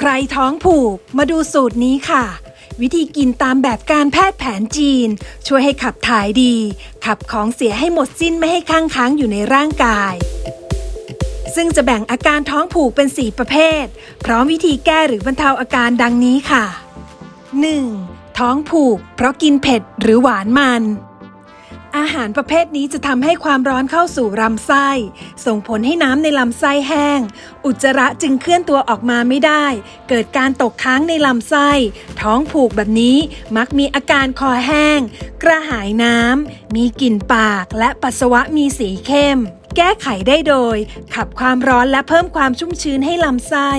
ใครท้องผูกมาดูสูตรนี้ค่ะ วิธีกินตามแบบการแพทย์แผนจีน ช่วยให้ขับถ่ายดี ขับของเสียให้หมดสิ้นไม่ให้ค้างค้างอยู่ในร่างกาย ซึ่งจะแบ่งอาการท้องผูกเป็น 4 ประเภท พร้อมวิธีแก้หรือบรรเทาอาการดังนี้ค่ะ 1. ท้องผูก เพราะกินเผ็ดหรือหวานมัน อาหารประเภทนี้จะทำให้ความร้อนเข้าสู่ลำไส้ ส่งผลให้น้ำในลำไส้แห้ง อุจจาระจึงเคลื่อนตัวออกมาไม่ได้ เกิดการตกค้างในลำไส้ ท้องผูกแบบนี้มักมีอาการคอแห้ง กระหายน้ำ มีกลิ่นปากและปัสสาวะมีสีเข้มแก้ไขได้โดย ขับความร้อนและเพิ่มความชุ่มชื้นให้ลำไส้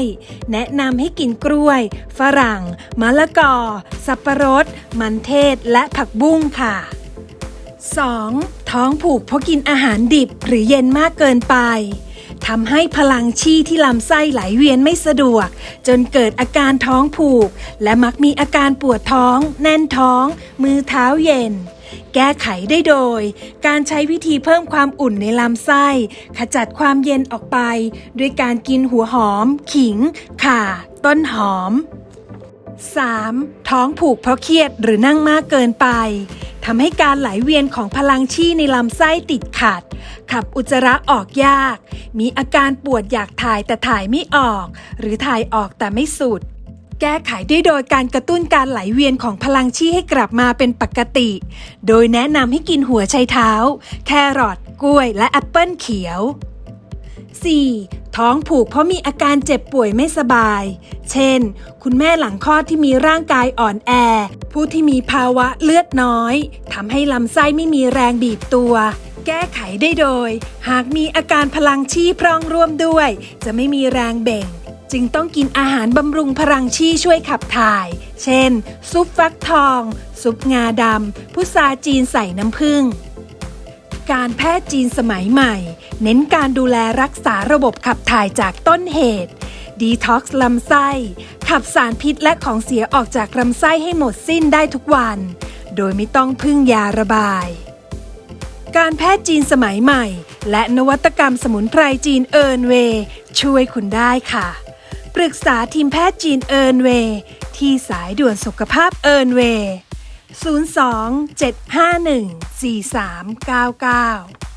แนะนำให้กินกล้วย ฝรั่ง มะละกอ สับปะรด มันเทศ และผักบุ้งค่ะ 2. ท้องผูกเพราะกินอาหารดิบหรือเย็นมากเกินไปทำให้พลังชีที่ลำไส้ไหลเวียนไม่สะดวก จนเกิดอาการท้องผูก และมักมีอาการปวดท้อง แน่นท้อง มือเท้าเย็น แก้ไขได้โดย การใช้วิธีเพิ่มความอุ่นในลำไส้ ขจัดความเย็นออกไป ด้วยการกินหัวหอม ขิง ข่า ต้นหอม 3. ท้องผูกเพราะเครียดหรือนั่งมากเกินไปทำให้การไหลเวียนของพลังชีในลำไส้ติดขัด ขับอุจจาระออกยาก มีอาการปวดอยากถ่ายแต่ถ่ายไม่ออก หรือถ่ายออกแต่ไม่สุด แก้ไขได้โดยการกระตุ้นการไหลเวียนของพลังชีให้กลับมาเป็นปกติ โดยแนะนำให้กินหัวไชเท้า แครอทกล้วย และแอปเปิลเขียว 4. ท้องผูกเพราะมีอาการเจ็บป่วยไม่สบาย เช่น คุณแม่หลังคลอดที่มีร่างกายอ่อนแอ ผู้ที่มีภาวะเลือดน้อยทำให้ลำไส้ไม่มีแรงบีบตัว แก้ไขได้โดย หากมีอาการพลังชีพร่องร่วมด้วย จะไม่มีแรงเบ่ง จึงต้องกินอาหารบำรุงพลังชีช่วยขับถ่าย เช่น ซุปฟักทอง ซุปงาดำพุทราจีนใส่น้ำผึ้ง การแพทย์จีนสมัยใหม่ เน้นการดูแลรักษาระบบขับถ่ายจากต้นเหตุ ดีท็อกซ์ลำไส้ ขับสารพิษและของเสียออกจากลำไส้ให้หมดสิ้นได้ทุกวัน โดยไม่ต้องพึ่งยาระบาย การแพทย์จีนสมัยใหม่ และนวัตกรรมสมุนไพรจีนเอิร์นเวย์ช่วยคุณได้ค่ะ ปรึกษาทีมแพทย์จีนเอิร์นเวย์ที่สายด่วนสุขภาพเอิร์นเวย์ 02 751 4399